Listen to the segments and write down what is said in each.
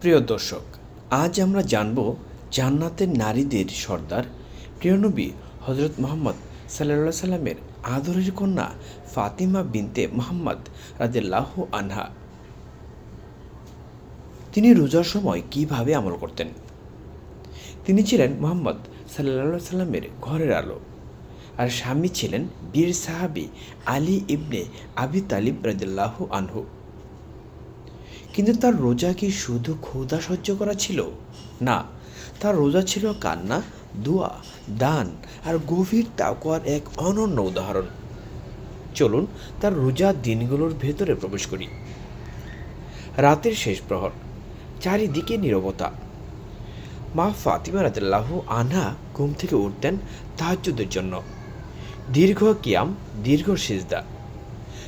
প্রিয় দর্শক, আজ আমরা জানব জান্নাতের নারীদের সর্দার প্রিয়নবী হজরত মোহাম্মদ সাল্লা সাল্লামের আদরের কন্যা ফাতিমা বিনতে মোহাম্মদ রাদিল্লাহ আনহা। তিনি রোজার সময় কীভাবে আমল করতেন? তিনি ছিলেন মোহাম্মদ সাল্লা সাল্লামের ঘরের আলো। আর স্বামী ছিলেন বীর সাহাবি আলী ইবনে আবি তালিব রাদিল্লাহ আনহু। কিন্তু তার রোজা কি শুধু ক্ষুধা সহ্য করা ছিল? না, তার রোজা ছিল কান্না, দোয়া, দান আর গভীর তাকওয়ার এক অনন্য উদাহরণ। চলুন তার রোজা দিনগুলোর ভেতরে প্রবেশ করি। রাতের শেষ প্রহর, চারিদিকে নীরবতা। মা ফাতিমা রাদিল্লাহ আনা ঘুম থেকে উঠতেন তাহাজ্জুদের জন্য। দীর্ঘ কিয়াম, দীর্ঘ সিজদা।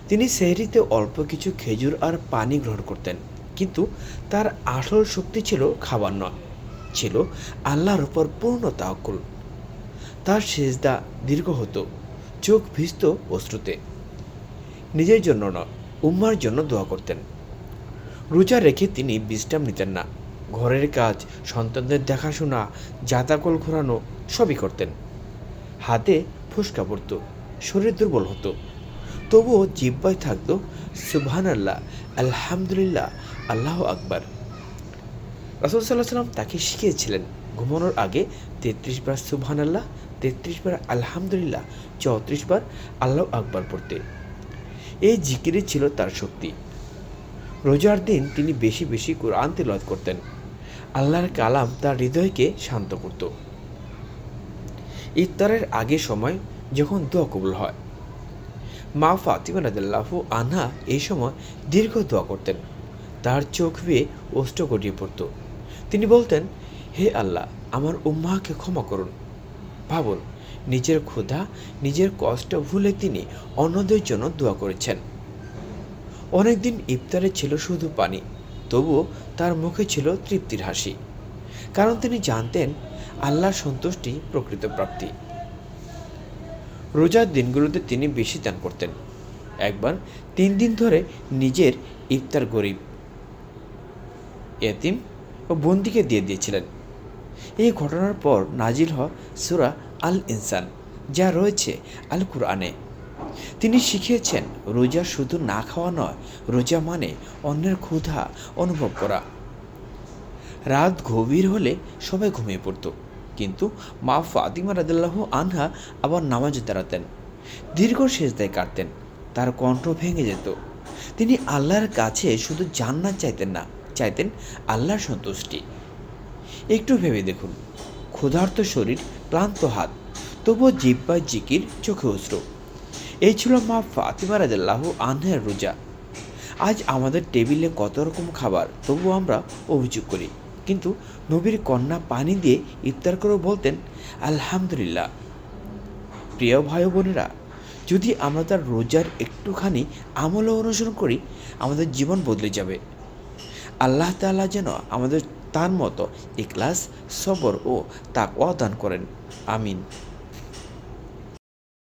তিনি সেহরিতে অল্প কিছু খেজুর আর পানি গ্রহণ করতেন। কিন্তু তার আসল শক্তি ছিল খাবার নয়, ছিল আল্লাহর উপর পূর্ণ তাওকুল তার সেজদা দীর্ঘ হতো, চোখ ভিজত অশ্রুতে। নিজের জন্য নয়, উম্মার জন্য দোয়া করতেন। রোজা রেখে তিনি বিশ্রাম নিতেন না। ঘরের কাজ, সন্তানদের দেখাশোনা, জাতাকল ঘোরানো সবই করতেন। হাতে ফুসকা পড়ত, শরীর দুর্বল হতো। তবুও জিব্বায় থাকতো সুবহান আল্লাহ আলহামদুলিল্লাহ আল্লাহ আকবার। রাসুল সাল্লাহ সাল্লাম তাকে শিখিয়েছিলেন, ঘুমানোর আগে তেত্রিশ বার সুবহান আল্লাহ তেত্রিশ বার আলহামদুলিল্লাহ, চৌত্রিশ বার আল্লাহ আকবার পড়তে। এই জিকিরে ছিল তার শক্তি। রোজার দিন তিনি বেশি বেশি কোরআন তেলাওয়াত করতেন। আল্লাহর কালাম তার হৃদয়কে শান্ত করত। ইফতারের আগে সময় যখন দোয়া কবুল হয়। মা ফাতিমা রাদিল্লাহ আনহা এই সময় দীর্ঘ দোয়া করতেন। তার চোখ বেয়ে অষ্ট গড়িয়ে পড়ত। তিনি বলতেন, হে আল্লাহ, আমার উম্মাকে ক্ষমা করুন। ভাবুন, নিজের ক্ষুধা, নিজের কষ্ট ভুলে তিনি অন্যদের জন্য দোয়া করেছেন। অনেকদিন ইফতারে ছিল শুধু পানি, তবুও তার মুখে ছিল তৃপ্তির হাসি। কারণ তিনি জানতেন, আল্লাহর সন্তুষ্টি প্রকৃত প্রাপ্তি। রোজার দিনগুলোতে তিনি বেশি দান করতেন। একবার তিন দিন ধরে নিজের ইফতার গরিব এতিম ও বন্দিকে দিয়ে দিয়েছিলেন। এই ঘটনার পর নাজিল হ সুরা আল ইনসান যা রয়েছে আল কুরআনে তিনি শিখিয়েছেন, রোজা শুধু না খাওয়া নয়, রোজা মানে অন্যের ক্ষুধা অনুভব করা। রাত গভীর হলে সবাই ঘুমিয়ে পড়তো, কিন্তু মা ফাতিমা রাদিল্লাহ আনহা আবার নামাজে দাঁড়াতেন, দীর্ঘ সেজদায় কাটতেন তার কণ্ঠ ভেঙে যেত। তিনি আল্লাহর কাছে শুধু জান্নাত চাইতেন না চাইতেন আল্লাহর সন্তুষ্টি। একটু ভেবে দেখুন, ক্ষুধার্ত শরীর, ক্লান্ত হাত, তবুও জিব্বায় জিকির, চোখে অশ্রু। এই ছিল মা ফাতিমা রাদিল্লাহ আনহার রোজা। আজ আমাদের টেবিলে কত রকম খাবার, তবুও আমরা অভিযোগ করি। কিন্তু নবীর কন্যা পানি দিয়ে ইফতার করে বলতেন, আলহামদুলিল্লাহ। প্রিয় ভাই বোনেরা, যদি আমরা তার রোজার একটুখানি আমল অনুসরণ করি, আমাদের জীবন বদলে যাবে। আল্লাহ তালা যেন আমাদের তার মতো ইকলাস সবর ও তাকওয়া দান করেন। আমিন।